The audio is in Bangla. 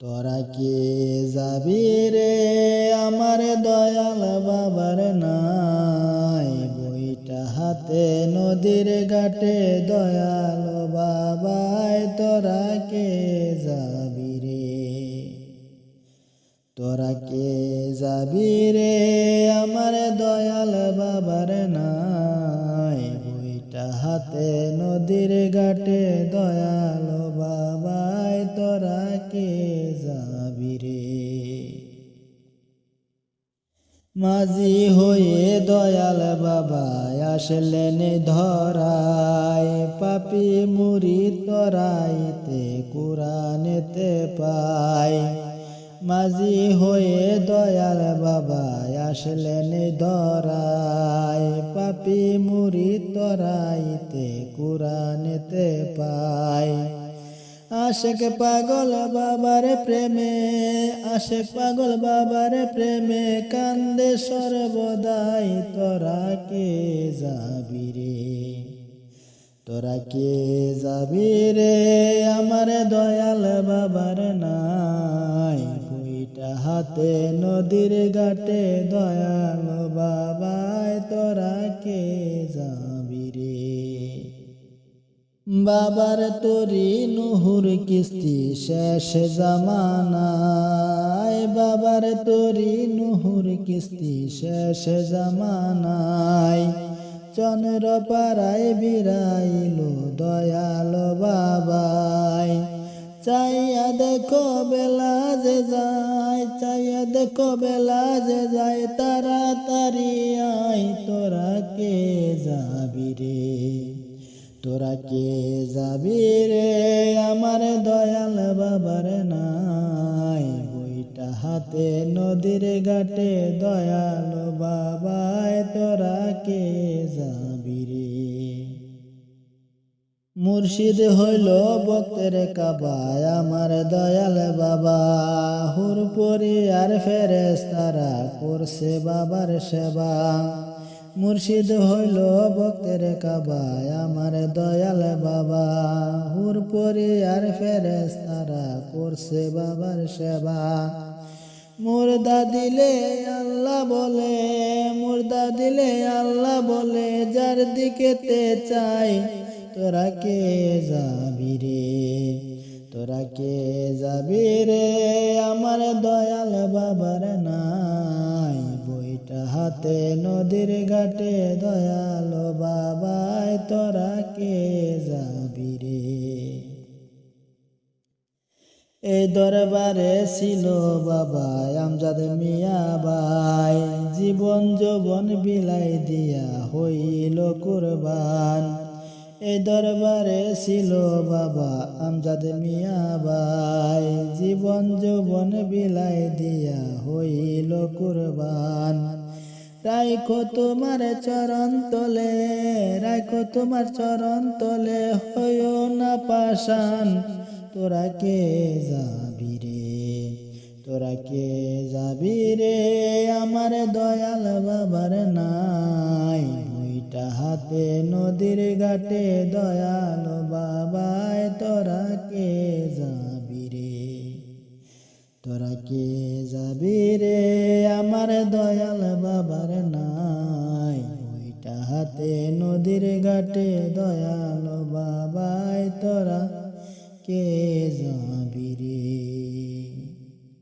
তোরা কে যাবি রে আমার দয়াল বাবার নাই? বইটা হাতে নদীর ঘাটে, দয়াল বাবায় তোরা কে যাবি রে? তোরা কে যাবি রে আমার দয়াল বাবার নাই? বইটা হাতে নদীর ঘাটে দয়াল বাবাই তোরা কে যাবি রে? মাঝি হয়ে দয়াল বাবা আসলেন ধরায় পাপি মুড়ি তরাইতে কোরআনেতে পায় মাঝি হয়ে দয়াল বাবা আসলেন ধরায় পাপি মুড়ি তরাইতে কোরআনেতে পায় আশেক পাগল বাবার প্রেমে, আশেক পাগল বাবার প্রেমে কান্দে সর্বদাই, তোরা কে যাবি রে? তোরা কে যাবি রে? আমার দয়াল বাবার নাই। বইটা হাতে নদীর ঘাটে দয়াল বাবায় তোরা বাবার তরি নুহুর কিস্তি শেষ জামানায় বাবার তরি নুহুর কিস্তি শেষ জামানায় চন্দ্র পাড়ায় বিরাইল দয়াল বাবাই চাইয়া দেখো বেলা যে যায়, চাইয়া দেখো বেলা যে যায়, তাড়াতাড়ি আই তোরা কে যাবি রে? তোরা কে যাবি রে? আমার দয়াল বাবার নাই। বইটা হাতে নদীর ঘাটে, দয়াল বাবায় তোরা কে যাবি রে? মুর্শিদ হইল বক্তের কাবায়। আমার দয়াল বাবা, হুরপুরি আর ফেরেস তারা করছে বাবার সেবা। মুর্শিদ হইল ভক্তের কাবায়। আমার দয়াল বাবা, হুরপুরি আর ফেরেস তারা করছে বাবার সেবা। মুর্দা দিলে আল্লাহ বলে, মুর্দা দিলে আল্লাহ বলে, যার দিকে তে চাই, তোরা কে যাবি রে? তোরা কে যাবি রে? আমার দয়াল বাবার বইটা হাতে নদীর ঘাটে দয়াল বাবাই, তোরা কে যাবি রে? এই দরবারে ছিল বাবা আমজাদ মিয়া বাই জীবন যৌবন বিলাই দিয়া হইল কুরবান। এই দরবারে ছিল বাবা, আমজাদ মিয়া বাই জীবন যৌবন বিলাই দিয়া হইল কুরবান। রাইখো তোমার চরণ তলে, রাইখো তোমার চরণ তলে, হইও না পাশান তোরা কে যাবি রে? তোরা কে যাবি রে? আমার দয়াল বাবার নাই। বইটা হাতে নদীর ঘাটে দয়াল বাবায়, তোরা কে রে তোরা কে যাবি রে? আমার দয়াল বাবার নাই। ওইটা হাতে নদীর ঘাটে দয়াল বাবাই, তোরা কে যাবি